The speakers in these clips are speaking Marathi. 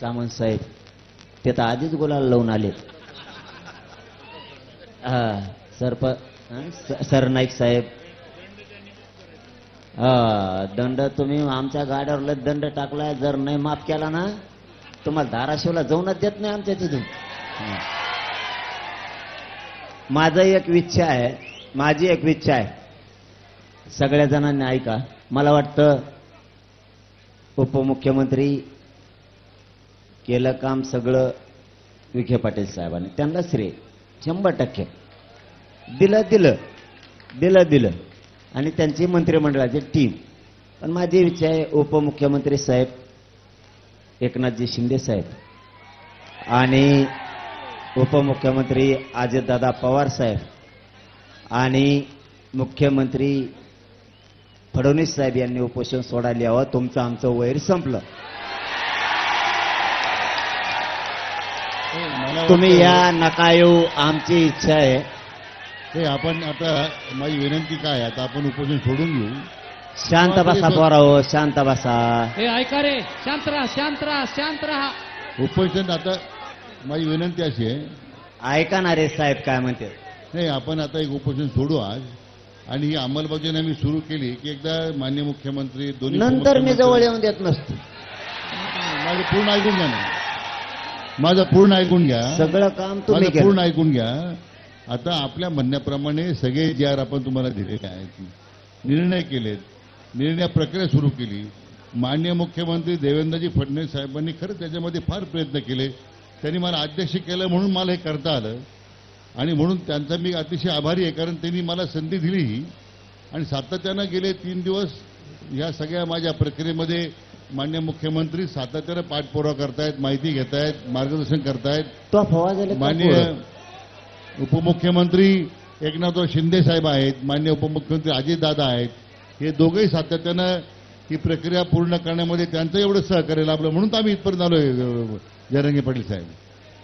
सामंत साहेब ते तर आधीच गुलाल लावून आले हा सरप हा, स- सरनाईक साहेब. हा दंड तुम्ही आमच्या गाड्यावर लय दंड टाकलाय जर नाही माफ केला ना तुम्हाला धाराशिवला जाऊनच देत नाही आमच्या तिथून. माझं एक इच्छा आहे माझी एक इच्छा आहे. सगळ्या जणांनी ऐका मला वाटतं उपमुख्यमंत्री केलं काम सगळं विखे पाटील साहेबांनी. त्यांना श्रेय. शंभर टक्के. दिलं दिलं. दिलं दिलं. आणि त्यांची मंत्रिमंडळाची टीम पण माझी इच्छा आहे उपमुख्यमंत्री साहेब एकनाथजी शिंदे साहेब. आणि उपमुख्यमंत्री अजितदादा पवार साहेब. आणि मुख्यमंत्री फडणवीस साहेब यांनी उपोषण सोडायला यावं. तुमचं आमचं वैर संपलं हे मला तुम्ही या नका येऊ आमची इच्छा आहे. हे आपण आता माझी विनंती काय आहे, आता आपण उपोषण सोडून घेऊ. शांत बसा पोराहो शांत बसा. हे ऐका रे. शांत राहा शांत राहा शांत राहा. उपोषण आता माझी विनंती अशी आहे. ऐका ना रे साहेब काय म्हणते. नाही आपण आता एक उपोषण सोडू आज. आणि ही अंमलबजावणी आम्ही सुरू केली की एकदा मान्य मुख्यमंत्री दोन्ही नंतर मी जवळ येऊन देत नसतो. माझं पूर्ण ऐकून घ्या ना माझं पूर्ण ऐकून घ्या. सगळं काम तुम्ही माझं पूर्ण ऐकून घ्या. आता आपल्या म्हणण्याप्रमाणे सगळे जे आर आपण तुम्हाला दिलेले आहेत निर्णय केलेत. निर्णय प्रक्रिया सुरू केली. मान्य मुख्यमंत्री देवेंद्रजी फडणवीस साहेबांनी खरं त्याच्यामध्ये फार प्रयत्न केले. त्यांनी मला अध्यक्ष केलं म्हणून मला हे करता आलं. आणि म्हणून त्यांचा मी अतिशय आभारी आहे कारण त्यांनी मला संधी दिली ही आणि सातत्यानं गेले तीन दिवस ह्या सगळ्या माझ्या प्रक्रियेमध्ये मान्य मुख्यमंत्री सातत्यानं पाठपुरावा करतायत माहिती घेतायत मार्गदर्शन करतायत. माननीय उपमुख्यमंत्री एकनाथराव शिंदे साहेब आहेत मान्य उपमुख्यमंत्री अजितदादा आहेत. हे दोघंही सातत्यानं ही प्रक्रिया पूर्ण करण्यामध्ये त्यांचं एवढं सहकार्य लाभलं म्हणून तर आम्ही इथपर्यंत आलोय अ, जयरंगे पाटील साहेब.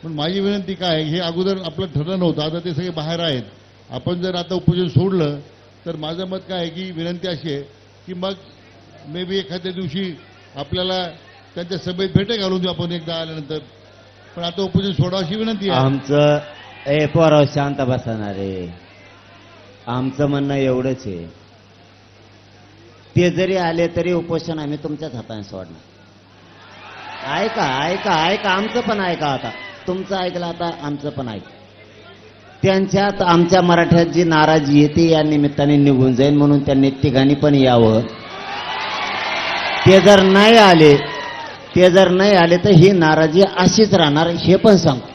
पण माझी विनंती काय आहे, हे अगोदर आपलं ठरलं नव्हतं आता ते सगळे बाहेर आहेत. आपण जर आता उपोषण सोडलं तर माझं मत काय आहे की विनंती अशी आहे की मग मे बी एखाद्या दिवशी आपल्याला त्यांच्या सभेत भेटे घालून देऊ आपण एकदा आल्यानंतर. पण आता उपोषण सोडा अशी विनंती आहे. आमचं ए पोराव शांत बसणार आहे रे. आमचं म्हणणं एवढंच आहे. ते जरी आले तरी उपोषण आम्ही तुमच्याच हाताने सोडणार. ऐका ऐका ऐका आमचं पण ऐका आता. तुमचं ऐकलं आता आमचं पण ऐक. त्यांच्यात आमच्या मराठ्यात जी नाराजी येते या निमित्ताने निघून जाईल म्हणून त्यांनी तिघांनी पण यावं. ते जर नाही आले ते जर नाही आले तर ही नाराजी अशीच राहणार हे पण सांगतो.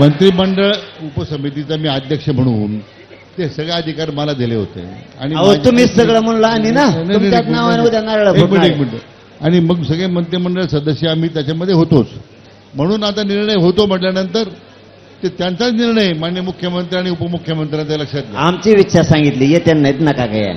मंत्रिमंडळ उपसमितीचा मी अध्यक्ष म्हणून ते सगळे अधिकार मला दिले होते. आणि अहो तुम्हीच सगळं म्हणलं आणि ना? नाही, नाही, तुमच्याच नाही, नावाने नाही, उद्या नारळ एक मिनिट फुटणार. एक मिनिट. आणि मग सगळे मंत्रिमंडळ सदस्य आम्ही त्याच्यामध्ये होतोच. म्हणून आता निर्णय होतो म्हटल्यानंतर ते त्यांचाच निर्णय मान्य मुख्यमंत्री आणि उपमुख्यमंत्र्यांच्या लक्षात आमची इच्छा सांगितली येते नाहीत नका काय